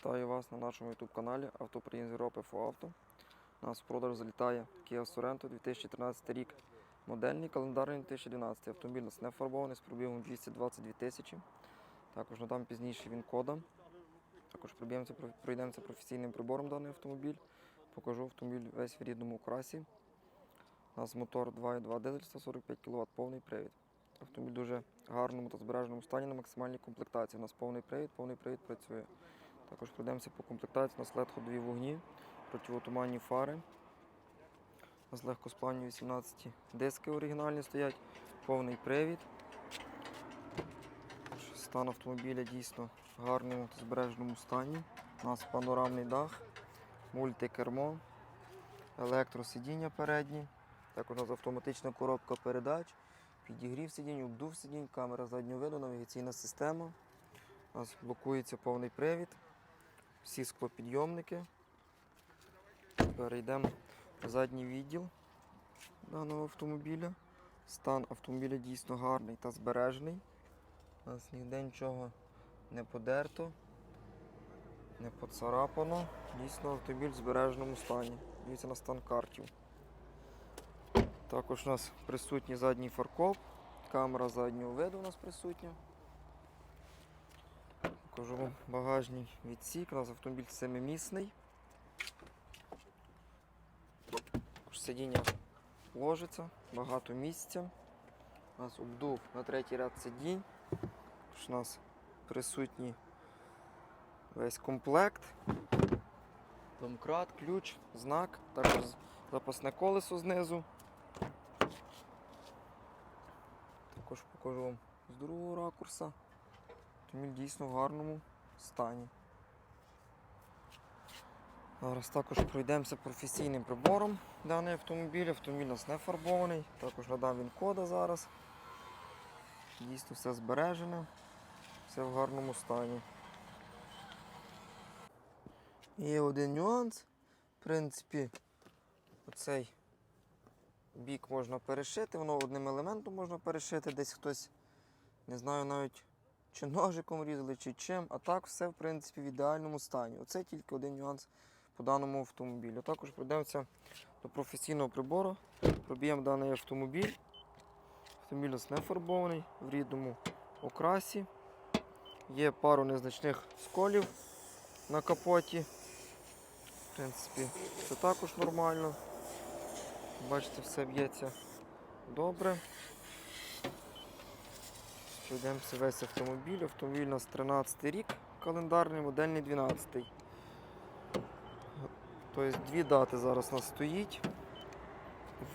Вітаю вас на нашому YouTube каналі Автоприїзд Європи Фоавто. У нас в продаж залітає Kia Sorento 2013 рік. Модельний календарний 2012. Автомобіль у нас не фарбований з пробігом 222 тисячі. Також надам пізніше він кодом. Також пройдемося професійним прибором даний автомобіль. Покажу автомобіль весь в рідному окрасі. У нас мотор 2.2 дизель 145 кВт, повний привід. Автомобіль дуже гарному та збереженому стані на максимальній комплектації. У нас повний привід, повний привід працює. Також пройдемося по комплектації. У нас LED ходові вогні, противотуманні фари. У нас легкосплавні 18 диски оригінальні стоять, повний привід. Стан автомобіля дійсно в гарному та збереженому стані. У нас панорамний дах, мультикермо, електросидіння передні. Також у нас автоматична коробка передач, підігрів сидінь, обдув сидінь, камера заднього виду, навігаційна система. У нас блокується повний привід, всі склопідйомники. Перейдемо в задній відділ даного автомобіля. Стан автомобіля дійсно гарний та збережений. У нас ніде нічого не подерто, не поцарапано. Дійсно автомобіль в збереженому стані. Дивіться на стан картів. Також у нас присутній задній фаркоп, камера заднього виду у нас присутня. Покажу вам багажний відсік. У нас автомобіль семимісний. Сидіння ложиться, багато місця. У нас обдув на третій ряд сидінь. Також у нас присутній весь комплект. Домкрат, ключ, знак, також запасне колесо знизу. Також покажу вам з другого ракурса. Автомобіль дійсно в гарному стані. Зараз також пройдемося професійним прибором даний автомобіль. Автомобіль у нас не фарбований. Також надам він кода зараз. Дійсно все збережено, все в гарному стані. Є один нюанс. В принципі, оцей бік можна перешити, воно одним елементом можна перешити, десь хтось, не знаю навіть чи ножиком різали, чи чим. А так все в принципі в ідеальному стані. Оце тільки один нюанс по даному автомобілю. Також пройдемося до професійного прибору. Проб'ємо даний автомобіль. Автомобіль у нас не фарбований в рідному окрасі. Є пару незначних сколів на капоті. В принципі, це також нормально. Бачите, все б'ється добре. Пройдемося весь автомобіль. Автомобіль у нас 13 рік, календарний, модельний 12. Тобто дві дати зараз у нас стоїть.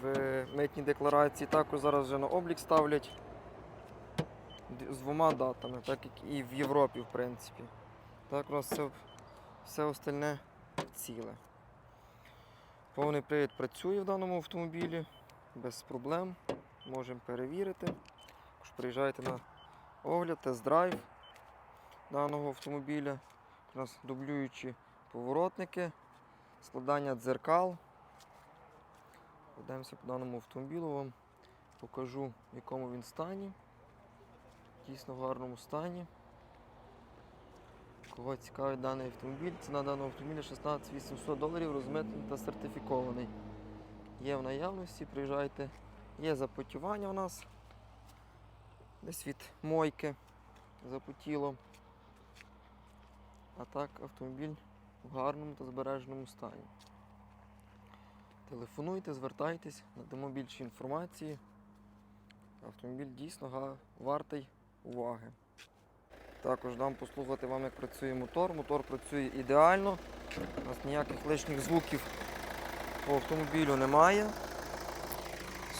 В митній декларації також зараз вже на облік ставлять з двома датами, так як і в Європі, в принципі. Так у нас все, все остальне ціле. Повний привід працює в даному автомобілі без проблем. Можемо перевірити. Приїжджайте на огляд, тест-драйв даного автомобіля. У нас дублюючі поворотники, складання дзеркал. Пройдемося по даному автомобілю, вам покажу, в якому він стані. Дійсно в гарному стані. Кого цікавить даний автомобіль, ціна даного автомобіля 16 800 доларів, розмитний та сертифікований. Є в наявності, приїжджайте. Є запотівання у нас. Десь від мойки запотіло. А так автомобіль в гарному та збереженому стані. Телефонуйте, звертайтесь, надамо більше інформації. Автомобіль дійсно вартий уваги. Також дам послухати вам, як працює мотор. Мотор працює ідеально. У нас ніяких лишніх звуків по автомобілю немає.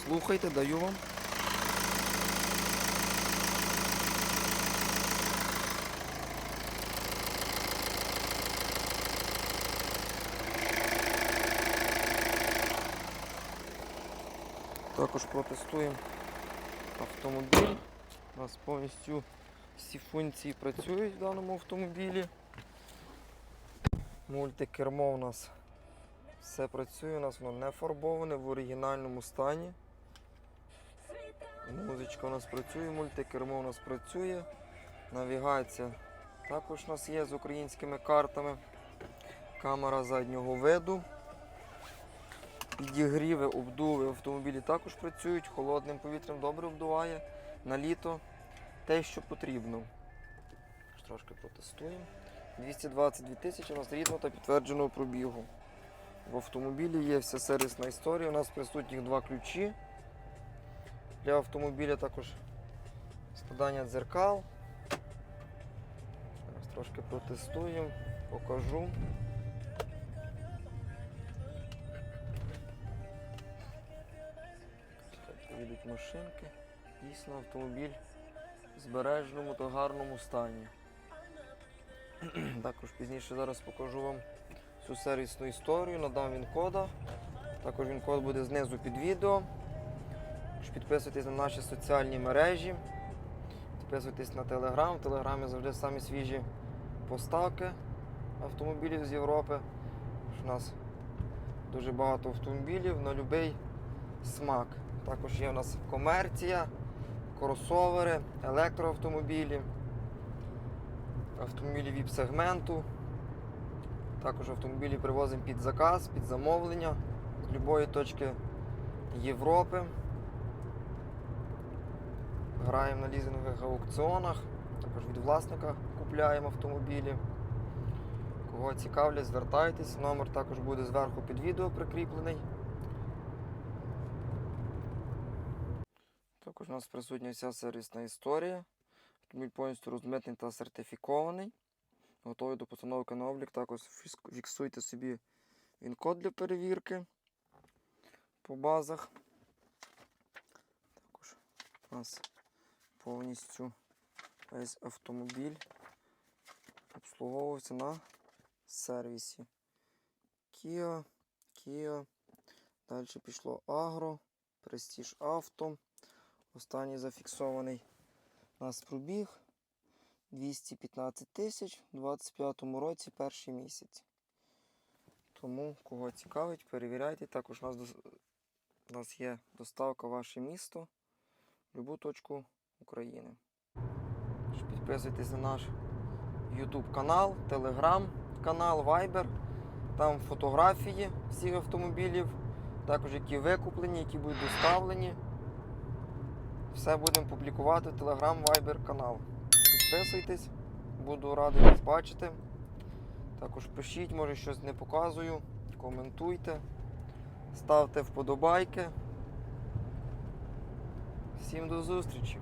Слухайте, даю вам. Також протестуємо автомобіль. У нас повністю всі функції працюють в даному автомобілі. Мультикермо у нас все працює, у нас воно не фарбоване в оригінальному стані. Музичка у нас працює, мультикермо у нас працює, навігація Також у нас є з українськими картами. Камера заднього виду. Підігріви, обдуви в автомобілі також працюють, холодним повітрям добре обдуває. На літо те, що потрібно. Трошки протестуємо. 222 тисячі у нас рідного та підтвердженого пробігу. В автомобілі є вся сервісна історія. У нас присутні два ключі. Для автомобіля також складання дзеркал. Зараз трошки протестуємо, покажу. Їдуть машинки. Дійсно автомобіль в збереженому та гарному стані. Також пізніше зараз покажу вам всю сервісну історію, надам він кода. Також він код буде знизу під відео. Підписуйтесь на наші соціальні мережі. Підписуйтесь на Телеграм. В Телеграмі завжди самі свіжі поставки автомобілів з Європи. У нас дуже багато автомобілів на будь-який смак. Також є у нас комерція, кросовери, електроавтомобілі, автомобілі ВІП-сегменту. Також автомобілі привозимо під заказ, під замовлення з будь-якої точки Європи. Граємо на лізингових аукціонах, також від власника купляємо автомобілі. Кого цікавлять, звертайтесь. Номер також буде зверху під відео прикріплений. Також у нас присутня вся сервісна історія. Автомобіль повністю розмитний та сертифікований. Готовий до постановки на облік. Також фіксуйте собі він-код для перевірки по базах. Також у нас повністю весь автомобіль обслуговувався на сервісі. Kia, Kia. Далі пішло Agro, Prestige Auto. Останній зафіксований у нас пробіг 215 тисяч у 25 році перший місяць. Тому, кого цікавить, перевіряйте. Також у нас, у нас є доставка в ваше місто в будь-яку точку України. Підписуйтесь на наш YouTube канал, Telegram канал, Viber. Там фотографії всіх автомобілів, також які викуплені, які будуть доставлені. Все будемо публікувати в Telegram Viber канал. Підписуйтесь, буду радий вас бачити. Також пишіть, може щось не показую, коментуйте, ставте вподобайки. Всім до зустрічі!